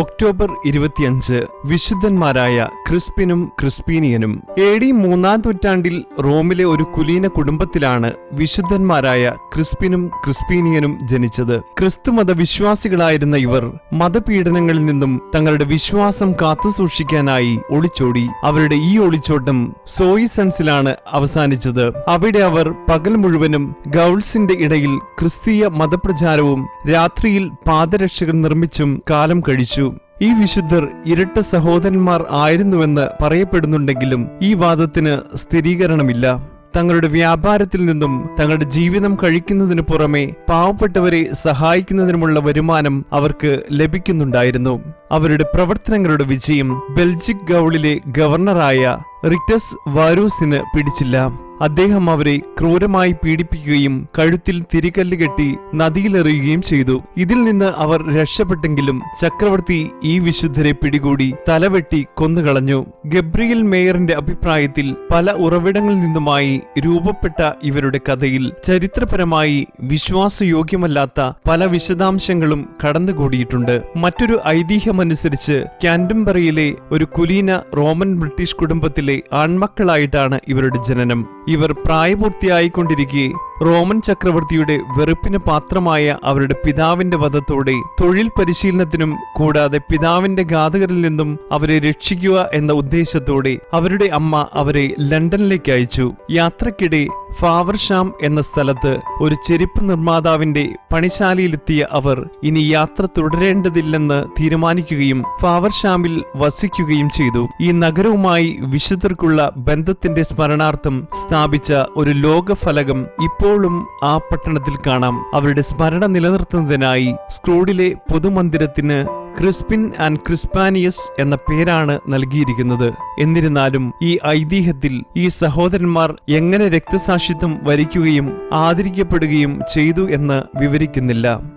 October ഇരുപത്തിയഞ്ച് വിശുദ്ധന്മാരായ ക്രിസ്പിനും ക്രിസ്പീനിയനും. A D മൂന്നാം നൂറ്റാണ്ടിൽ റോമിലെ ഒരു കുലീന കുടുംബത്തിലാണ് വിശുദ്ധന്മാരായ ക്രിസ്പിനും ക്രിസ്പീനിയനും ജനിച്ചത്. ക്രിസ്തുമത വിശ്വാസികളായിരുന്ന ഇവർ മതപീഡനങ്ങളിൽ നിന്നും തങ്ങളുടെ വിശ്വാസം കാത്തുസൂക്ഷിക്കാനായി ഒളിച്ചോടി. അവരുടെ ഈ ഒളിച്ചോട്ടം സോയിസൺസിലാണ് അവസാനിച്ചത്. അവിടെ അവർ പകൽ മുഴുവനും ഗൗൾസിന്റെ ഇടയിൽ ക്രിസ്തീയ മതപ്രചാരവും രാത്രിയിൽ പാദരക്ഷകൾ നിർമ്മിച്ചും കാലം കഴിച്ചു. ഈ വിശുദ്ധർ ഇരട്ട സഹോദരന്മാർ ആയിരുന്നുവെന്ന് പറയപ്പെടുന്നുണ്ടെങ്കിലും ഈ വാദത്തിന് സ്ഥിരീകരണമില്ല. തങ്ങളുടെ വ്യാപാരത്തിൽ നിന്നും തങ്ങളുടെ ജീവിതം കഴിക്കുന്നതിനു പുറമെ പാവപ്പെട്ടവരെ സഹായിക്കുന്നതിനുമുള്ള വരുമാനം അവർക്ക് ലഭിക്കുന്നുണ്ടായിരുന്നു. അവരുടെ പ്രവർത്തനങ്ങളുടെ വിജയം ബെൽജിക് ഗൗളിലെ ഗവർണറായ റിക്ടസ് വാരൂസിന് പിടിച്ചില്ല. അദ്ദേഹം അവരെ ക്രൂരമായി പീഡിപ്പിക്കുകയും കഴുത്തിൽ തിരികല്ല് കെട്ടി നദിയിലെറിയുകയും ചെയ്തു. ഇതിൽ നിന്ന് അവർ രക്ഷപ്പെട്ടെങ്കിലും ചക്രവർത്തി ഈ വിശുദ്ധരെ പിടികൂടി തലവെട്ടി കൊന്നുകളഞ്ഞു. ഗബ്രിയൽ മേയറിന്റെ അഭിപ്രായത്തിൽ പല ഉറവിടങ്ങളിൽ നിന്നുമായി രൂപപ്പെട്ട ഇവരുടെ കഥയിൽ ചരിത്രപരമായി വിശ്വാസയോഗ്യമല്ലാത്ത പല വിശദാംശങ്ങളും കടന്നുകൂടിയിട്ടുണ്ട്. മറ്റൊരു ഐതിഹ്യമനുസരിച്ച് കാൻഡംബറിയിലെ ഒരു കുലീന റോമൻ ബ്രിട്ടീഷ് കുടുംബത്തിലെ ആൺമക്കളായിട്ടാണ് ഇവരുടെ ജനനം. ഇവർ പ്രായപൂർത്തിയായിക്കൊണ്ടിരിക്കെ റോമൻ ചക്രവർത്തിയുടെ വെറുപ്പിന് പാത്രമായ അവരുടെ പിതാവിന്റെ വധത്തോടെ തൊഴിൽ പരിശീലനത്തിനും കൂടാതെ പിതാവിന്റെ ഘാതകരിൽ നിന്നും അവരെ രക്ഷിക്കുക എന്ന ഉദ്ദേശത്തോടെ അവരുടെ അമ്മ അവരെ ലണ്ടനിലേക്ക് അയച്ചു. യാത്രക്കിടെ ഫാവർഷാം എന്ന സ്ഥലത്ത് ഒരു ചെരുപ്പ് നിർമ്മാതാവിന്റെ പണിശാലയിലെത്തിയ അവർ ഇനി യാത്ര തുടരേണ്ടതില്ലെന്ന് തീരുമാനിക്കുകയും ഫാവർഷാമിൽ വസിക്കുകയും ചെയ്തു. ഈ നഗരവുമായി വിശുദ്ധർക്കുള്ള ബന്ധത്തിന്റെ സ്മരണാർത്ഥം സ്ഥാപിച്ച ഒരു ലോകഫലകം ഇപ്പോഴും ആ പട്ടണത്തിൽ കാണാം. അവരുടെ സ്മരണ നിലനിർത്തുന്നതിനായി സ്ക്രൂഡിലെ പൊതുമന്ദിരത്തിന് ക്രിസ്പിൻ ആൻഡ് ക്രിസ്പാനിയസ് എന്ന പേരാണ് നൽകിയിരിക്കുന്നത്. എന്നിരുന്നാലും ഈ ഐതിഹ്യത്തിൽ ഈ സഹോദരന്മാർ എങ്ങനെ രക്തസാക്ഷിത്വം വരിക്കുകയും ആദരിക്കപ്പെടുകയും ചെയ്തു എന്ന് വിവരിക്കുന്നില്ല.